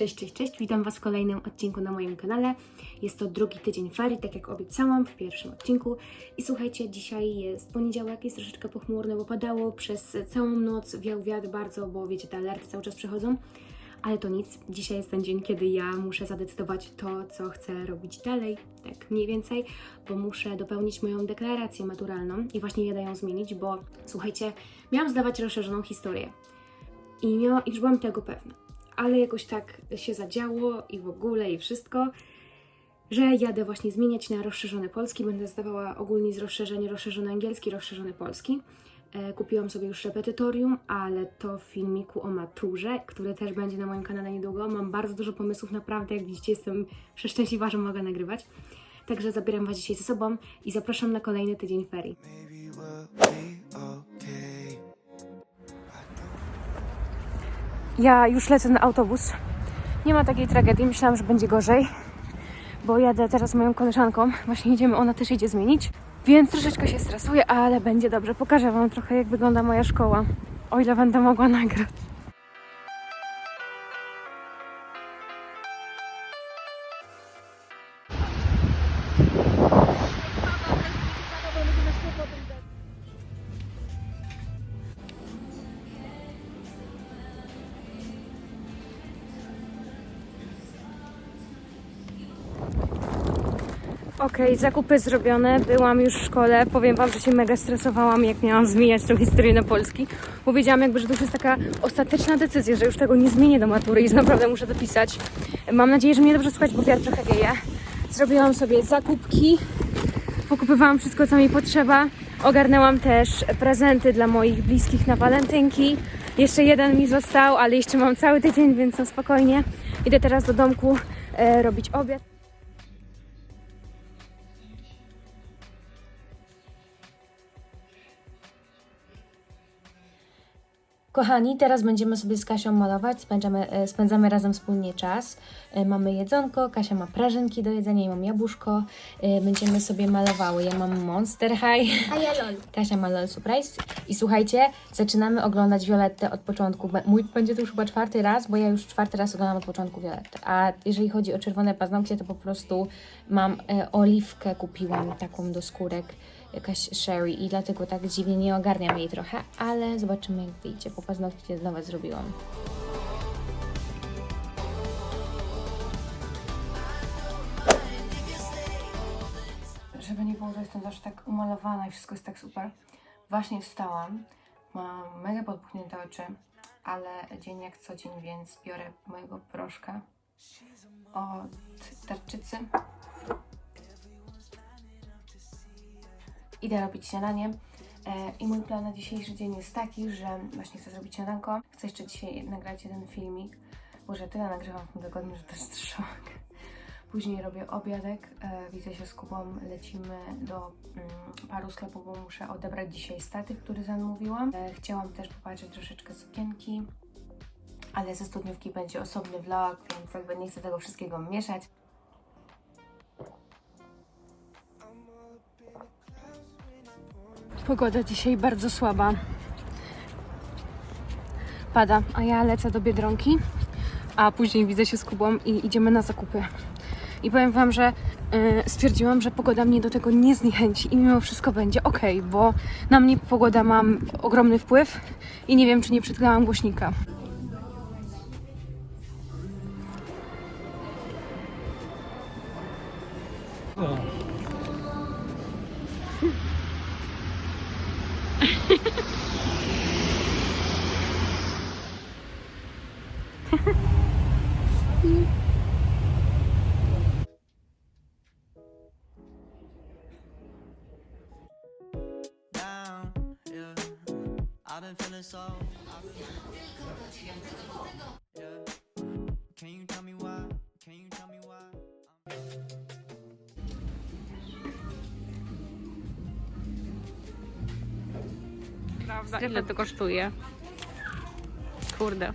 Cześć, cześć, cześć. Witam Was w kolejnym odcinku na moim kanale. Jest to drugi tydzień ferii, tak jak obiecałam w pierwszym odcinku. I słuchajcie, dzisiaj jest poniedziałek, jest troszeczkę pochmurno, bo padało przez całą noc, wiał wiatr bardzo, bo wiecie, te alerty cały czas przychodzą. Ale to nic, dzisiaj jest ten dzień, kiedy ja muszę zadecydować to, co chcę robić dalej, tak mniej więcej, bo muszę dopełnić moją deklarację maturalną i właśnie jadę ją zmienić, bo słuchajcie, miałam zdawać rozszerzoną historię i miała, już byłam tego pewna, ale jakoś tak się zadziało i w ogóle i wszystko, że jadę właśnie zmieniać na rozszerzony polski, będę zdawała ogólnie z rozszerzenia rozszerzony angielski, rozszerzony polski. E, Kupiłam sobie już repetytorium, ale to w filmiku o maturze, który też będzie na moim kanale niedługo. Mam bardzo dużo pomysłów, naprawdę, jak widzicie, jestem przeszczęśliwa, że mogę nagrywać. Także zabieram Was dzisiaj ze sobą i zapraszam na kolejny tydzień ferii. Ja już lecę na autobus. Nie ma takiej tragedii, myślałam, że będzie gorzej, bo jadę teraz z moją koleżanką. Właśnie idziemy, ona też idzie zmienić, więc troszeczkę się stresuję, ale będzie dobrze. Pokażę Wam trochę, jak wygląda moja szkoła, o ile będę mogła nagrać. Okej, zakupy zrobione, byłam już w szkole. Powiem Wam, że się mega stresowałam, jak miałam zmieniać tą historię na polski. Bo wiedziałam jakby, że to już jest taka ostateczna decyzja, że już tego nie zmienię do matury i naprawdę muszę dopisać. Mam nadzieję, że mnie dobrze słuchać, bo wiatr trochę wieje. Zrobiłam sobie zakupki, pokupywałam wszystko, co mi potrzeba. Ogarnęłam też prezenty dla moich bliskich na walentynki. Jeszcze jeden mi został, ale jeszcze mam cały tydzień, więc no spokojnie. Idę teraz do domku e, robić obiad. Kochani, teraz będziemy sobie z Kasią malować, spędzamy, e, spędzamy razem wspólnie czas. E, Mamy jedzonko, Kasia ma prażynki do jedzenia, ja mam jabłuszko. E, Będziemy sobie malowały. Ja mam Monster High, A ja lol. Kasia ma LOL Surprise. I słuchajcie, zaczynamy oglądać Violettę od początku. Mój będzie to już chyba czwarty raz, bo ja już czwarty raz oglądam od początku Violettę. A jeżeli chodzi o czerwone paznokcie, to po prostu mam oliwkę, kupiłam taką do skórek jakaś Sherry i dlatego tak dziwnie nie ogarniam jej trochę, ale zobaczymy jak wyjdzie, bo paznokcie nowe zrobiłam. Żeby nie było, że jestem zawsze tak umalowana i wszystko jest tak super. Właśnie wstałam, mam mega podpuchnięte oczy, ale dzień jak co dzień, więc biorę mojego proszka od tarczycy. Idę robić śniadanie. E, I mój plan na dzisiejszy dzień jest taki, że właśnie chcę zrobić śniadanko. Chcę jeszcze dzisiaj nagrać jeden filmik. Może tyle nagrywam w tym tygodniu, że to jest szok. Później robię obiadek, e, widzę się z Kubą, lecimy do mm, paru sklepów, bo muszę odebrać dzisiaj statyw, który zamówiłam. E, chciałam też popatrzeć troszeczkę sukienki, ale ze studniówki będzie osobny vlog, więc jakby nie chcę tego wszystkiego mieszać. Pogoda dzisiaj bardzo słaba. Pada, a ja lecę do Biedronki, a później widzę się z Kubą i idziemy na zakupy. I powiem Wam, że y, stwierdziłam, że pogoda mnie do tego nie zniechęci i mimo wszystko będzie ok, bo na mnie pogoda ma ogromny wpływ i nie wiem, czy nie przytknęłam głośnika. Down, Been yeah. Can you tell me why? Can you tell me why? Prawda, ile to kosztuje? Kurde.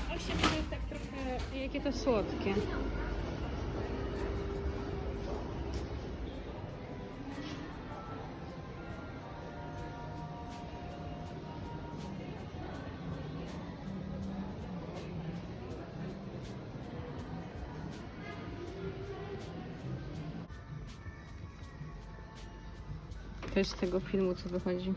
tak trochę, jakie to słodkie. Też z tego filmu, co wychodzi.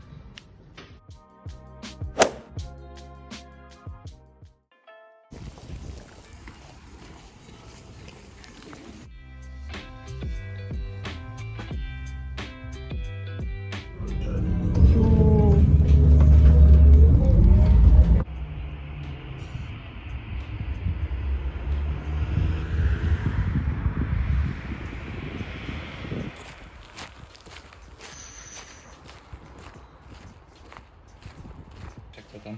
To tam?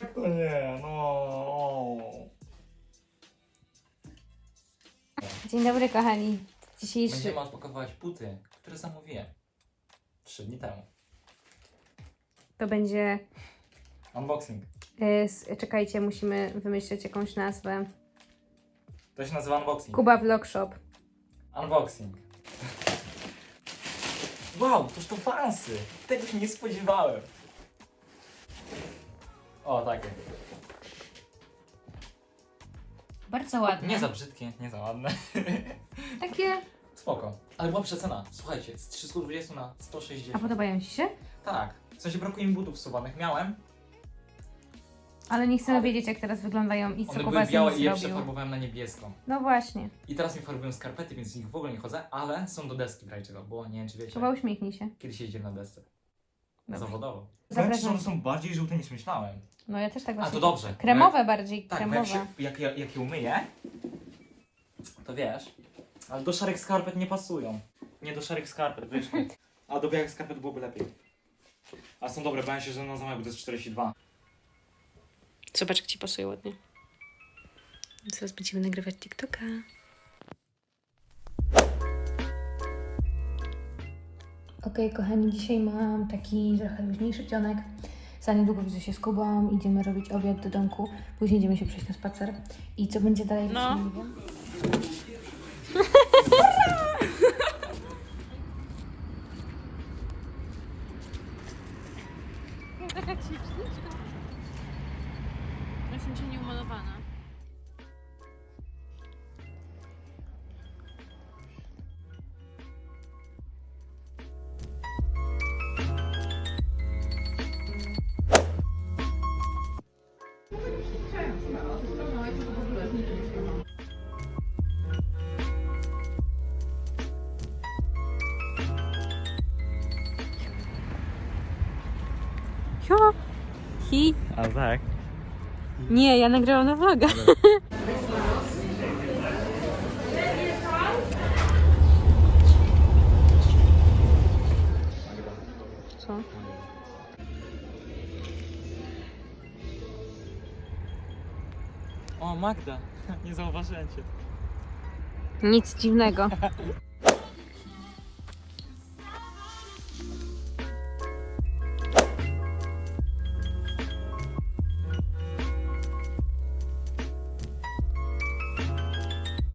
Jak to nie, no. Dzień dobry, kochani. Dzisiejszy. Będziemy odpakowywać buty, które zamówiłem. Trzy dni temu. To będzie. Unboxing. y, czekajcie, musimy wymyśleć jakąś nazwę. To się nazywa unboxing. Kuba Vlog Shop. Unboxing. Wow, toż to fansy! Tego się nie spodziewałem. O, takie. Bardzo ładne. Nie za brzydkie, nie za ładne. Takie. Spoko. Ale była przecena. Słuchajcie, z 320 na A 160. podobają ci się? Tak. W sensie brakuje mi butów suwanych. Miałem. Ale nie chcemy Ale- wiedzieć, jak teraz wyglądają i co One Kuba były białe i je zrobił. przefarbowałem na niebieską. No właśnie. I teraz mi farbują skarpety, więc z nich w ogóle nie chodzę, ale są do deski w razie bo nie wiem czy wiecie. Kuba uśmiechnij się. Kiedyś jeździłem na desce. Dobrze. Zawodowo. Powiem ci, że one są bardziej żółte niż myślałem. No ja też tak A właśnie. to dobrze. Kremowe bardziej, Tak, bo jak, kremowe. się, jak, jak, jak je umyję, to wiesz, ale do szarych skarpet nie pasują. Nie do szarych skarpet, wiesz. A do białych skarpet byłoby lepiej. A są dobre, bałem się, że na bo to jest 42. Zobacz, jak ci pasuje ładnie. Zaraz będziemy nagrywać TikToka. Okej, kochani, dzisiaj mam taki trochę luźniejszy dzionek. Za niedługo widzę się z Kubą, idziemy robić obiad do domku, później idziemy się przejść na spacer. I co będzie dalej, No. no. nie wiem. Taka ćwiczniczka. Jestem cię nieumalowana. Jo! Hi! A tak? Nie, ja nagrałam na vloga. Co? O, Magda, nie zauważyłem cię. Nic dziwnego.